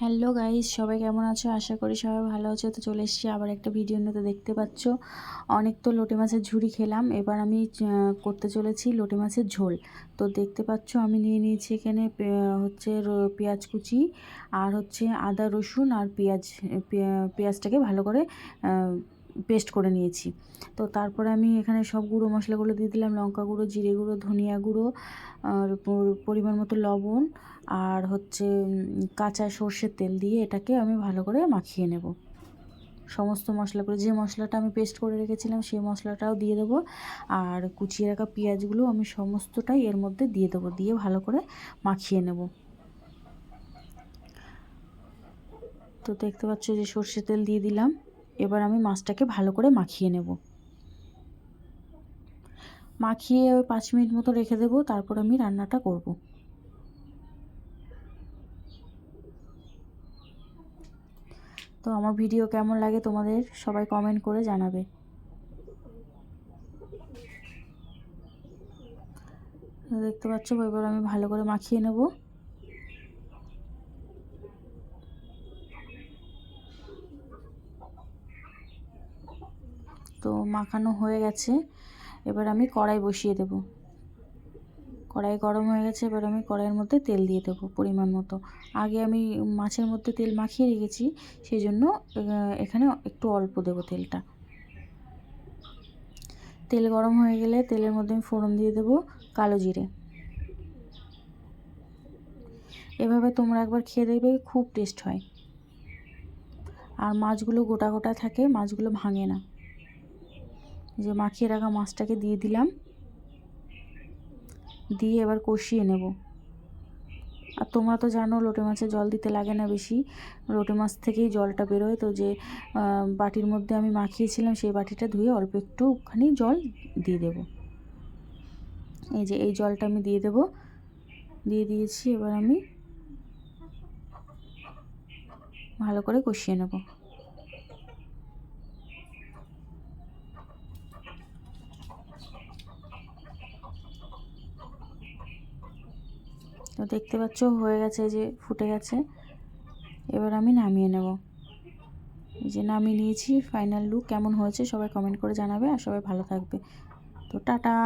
Hello guys সবাই কেমন আছো? আশা করি সবাই ভালো আছো। তো চলে এসেছি আবার একটা ভিডিও নিয়ে। তো দেখতে পাচ্ছ, অনেক তো লোটে মাছের ঝুড়ি খেলাম। এবার আমি করতে চলেছি লোটে মাছের ঝোল। তো দেখতে পাচ্ছ, আমি নিয়ে নিয়েছি এখানে হচ্ছে পেঁয়াজ কুচি আর হচ্ছে আদা রসুন আর পেঁয়াজ পেঁয়াজটাকে ভালো করে পেস্ট করে নিয়েছি। তো তারপরে আমি এখানে সব গুঁড়ো মশলাগুলো দিয়ে দিলাম, লঙ্কা গুঁড়ো, জিরে গুঁড়ো, ধনিয়া গুঁড়ো, আর পরিমাণ মতো লবণ আর হচ্ছে কাঁচা সর্ষের তেল দিয়ে এটাকে আমি ভালো করে মাখিয়ে নেব। সমস্ত মশলা করে যে মশলাটা আমি পেস্ট করে রেখেছিলাম সেই মশলাটাও দিয়ে দেবো আর কুচিয়ে রাখা পেঁয়াজগুলো আমি সমস্তটাই এর মধ্যে দিয়ে দেবো, দিয়ে ভালো করে মাখিয়ে নেব। তো দেখতে পাচ্ছ যে সর্ষের তেল দিয়ে দিলাম। এবার আমি মাছটাকে ভালো করে মাখিয়ে নেব। মাখিয়ে ওই পাঁচ মিনিট মতো রেখে দেবো, তারপর আমি রান্নাটা করব। তো আমার ভিডিও কেমন লাগে তোমাদের সবাই কমেন্ট করে জানাবে। দেখতে পাচ্ছ, এবার আমি ভালো করে মাখিয়ে নেব। তো মাখানো হয়ে গেছে। এবার আমি কড়াই বসিয়ে দেব। কড়াই গরম হয়ে গেছে, এবার আমি কড়াইয়ের মধ্যে তেল দিয়ে দেবো পরিমাণ মতো। আগে আমি মাছের মধ্যে তেল মাখিয়ে রেখেছি সেই জন্য এখানে একটু অল্প দেবো তেলটা। তেল গরম হয়ে গেলে তেলের মধ্যে আমি ফোড়ন দিয়ে দেবো কালো জিরে। এভাবে তোমরা একবার খেয়ে দেখবে, খুব টেস্ট হয়। আর মাছগুলো গোটা গোটা থাকে, মাছগুলো ভাঙে না। যে মাখিয়ে রাখা মাছটাকে দিয়ে দিলাম। দিয়ে এবার কষিয়ে নেব। আর তোমরা তো জানো লোটে মাছে জল দিতে লাগে না বেশি। লোটে মাছ থেকেই জলটা বেরোয়। তো যে বাটির মধ্যে আমি মাখিয়েছিলাম সেই বাটিটা ধুয়ে অল্প একটুখানি জল দিয়ে দেব। এই যে, এই জলটা আমি দিয়ে দেব। দিয়ে দিয়েছি, এবার আমি ভালো করে কষিয়ে নেব। তো দেখতে পাচ্ছ, হয়ে গেছে যে ফুটে গেছে। এবার আমি নামিয়ে নেব। যে নামিয়ে নিয়েছি ফাইনাল লুক কেমন হয়েছে সবাই কমেন্ট করে জানাবে আর সবাই ভালো থাকবে। তো টাটা!